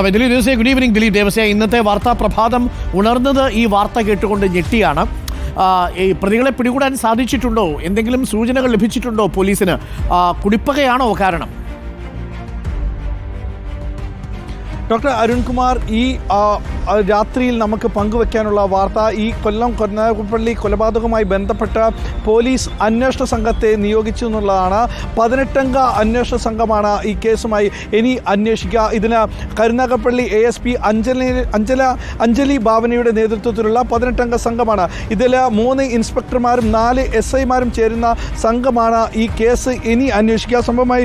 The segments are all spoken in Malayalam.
Dileep Devasya good evening Dileep Devasya. ഇന്നത്തെ വാർത്താ പ്രഭാതം ഉണർന്നത് ഈ വാർത്ത കേട്ടുകൊണ്ട് ഞെട്ടിയാണ്. ഈ പ്രതികളെ പിടികൂടാൻ സാധിച്ചിട്ടുണ്ടോ? എന്തെങ്കിലും സൂചനകൾ ലഭിച്ചിട്ടുണ്ടോ പോലീസിന്? കുടിപ്പകയാണോ കാരണം? ഡോക്ടർ അരുൺകുമാർ ഈ രാത്രിയിൽ നമുക്ക് പങ്കുവെക്കാനുള്ള വാർത്ത. ഈ കൊല്ലം കൊന്നാകുപ്പള്ളി കൊലപാതകവുമായി ബന്ധപ്പെട്ട പോലീസ് അന്വേഷണ സംഘത്തെ നിയോഗിച്ചു എന്നുള്ളതാണ്. പതിനെട്ടംഗ അന്വേഷണ സംഘമാണ് ഈ കേസുമായി ഇനി അന്വേഷിക്കുക. ഇതിന് Karunagappally A S P Anjali Anjala Anjali ഭാവനയുടെ നേതൃത്വത്തിലുള്ള പതിനെട്ടംഗ സംഘമാണ്. ഇതിൽ മൂന്ന് ഇൻസ്പെക്ടർമാരും നാല് എസ് ഐമാരും ചേരുന്ന സംഘമാണ് ഈ കേസ് ഇനി അന്വേഷിക്കുക. സംഭവമായി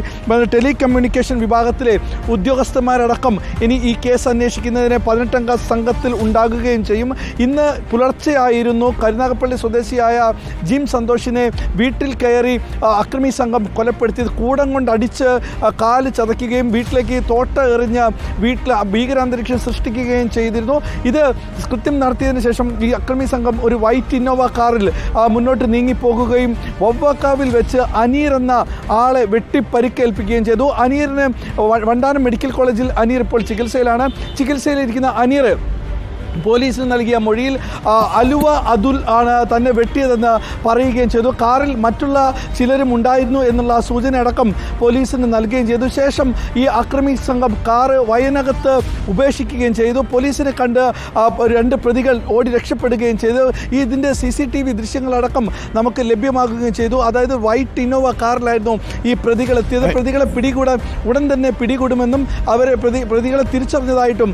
ടെലികമ്മ്യൂണിക്കേഷൻ വിഭാഗത്തിലെ ഉദ്യോഗസ്ഥന്മാരടക്കം ഇനി ഈ കേസ് അന്വേഷിക്കുന്നതിന് പതിനെട്ടംഗ സംഘത്തിൽ ഉണ്ടാകുകയും ചെയ്യും. ഇന്ന് പുലർച്ചെയായിരുന്നു കരുനാഗപ്പള്ളി സ്വദേശിയായ ജിം സന്തോഷിനെ വീട്ടിൽ കയറി അക്രമി സംഘം കൊലപ്പെടുത്തിയത് കൂടം കൊണ്ട് അടിച്ച് കാൽ ചതയ്ക്കുകയും വീട്ടിലേക്ക് തോട്ട എറിഞ്ഞ് വീട്ടിൽ ഭീകരാന്തരീക്ഷം സൃഷ്ടിക്കുകയും ചെയ്തിരുന്നു. ഇത് കൃത്യം നടത്തിയതിന് ശേഷം ഈ അക്രമി സംഘം ഒരു വൈറ്റ് ഇന്നോവ കാറിൽ മുന്നോട്ട് നീങ്ങിപ്പോകുകയും വവ്വാക്കാവിൽ വെച്ച് അനീർ എന്ന ആളെ വെട്ടി പരിക്കേൽപ്പിക്കുകയും ചെയ്തു. അനീറിന് വണ്ടാനം മെഡിക്കൽ കോളേജിൽ അനീർ ഇപ്പോൾ ചികിത്സയിലാണ്. ചികിത്സയിലിരിക്കുന്ന അനീർ പോലീസിന് നൽകിയ മൊഴിയിൽ അലുവ അതുൽ ആണ് തന്നെ വെട്ടിയതെന്ന് പറയുകയും ചെയ്തു. കാറിൽ മറ്റുള്ള ചിലരും ഉണ്ടായിരുന്നു എന്നുള്ള സൂചന അടക്കം പോലീസിന് നൽകുകയും ചെയ്തു. ശേഷം ഈ അക്രമി സംഘം കാറ് വയനകത്ത് ഉപേക്ഷിക്കുകയും ചെയ്തു. പോലീസിനെ കണ്ട് രണ്ട് പ്രതികൾ ഓടി രക്ഷപ്പെടുകയും ചെയ്തു. ഈ ഇതിന്റെ സി സി ടി വി ദൃശ്യങ്ങളടക്കം നമുക്ക് ലഭ്യമാകുകയും ചെയ്തു. അതായത് വൈറ്റ് ഇന്നോവ കാറിലായിരുന്നു ഈ പ്രതികൾ എത്തിയത്. പ്രതികളെ പിടികൂടാൻ ഉടൻ തന്നെ പിടികൂടുമെന്നും അവരെ പ്രതി പ്രതികളെ തിരിച്ചറിഞ്ഞതായിട്ടും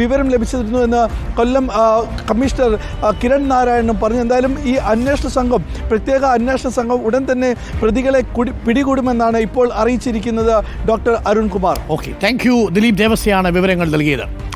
വിവരം ലഭിച്ചിരുന്നു എന്ന് കൊല്ലം കമ്മീഷണർ കിരൺ നാരായണനും പറഞ്ഞു എന്തായാലും ഈ അന്വേഷണ സംഘം പ്രത്യേക അന്വേഷണ സംഘം ഉടൻ തന്നെ പ്രതികളെ കുടി- പിടികൂടുമെന്നാണ് ഇപ്പോൾ അറിയിച്ചിരിക്കുന്നത് doctor Arunkumar. Okay thank you Dileep ദേവസ്യാണ് വിവരങ്ങൾ നൽകിയത്.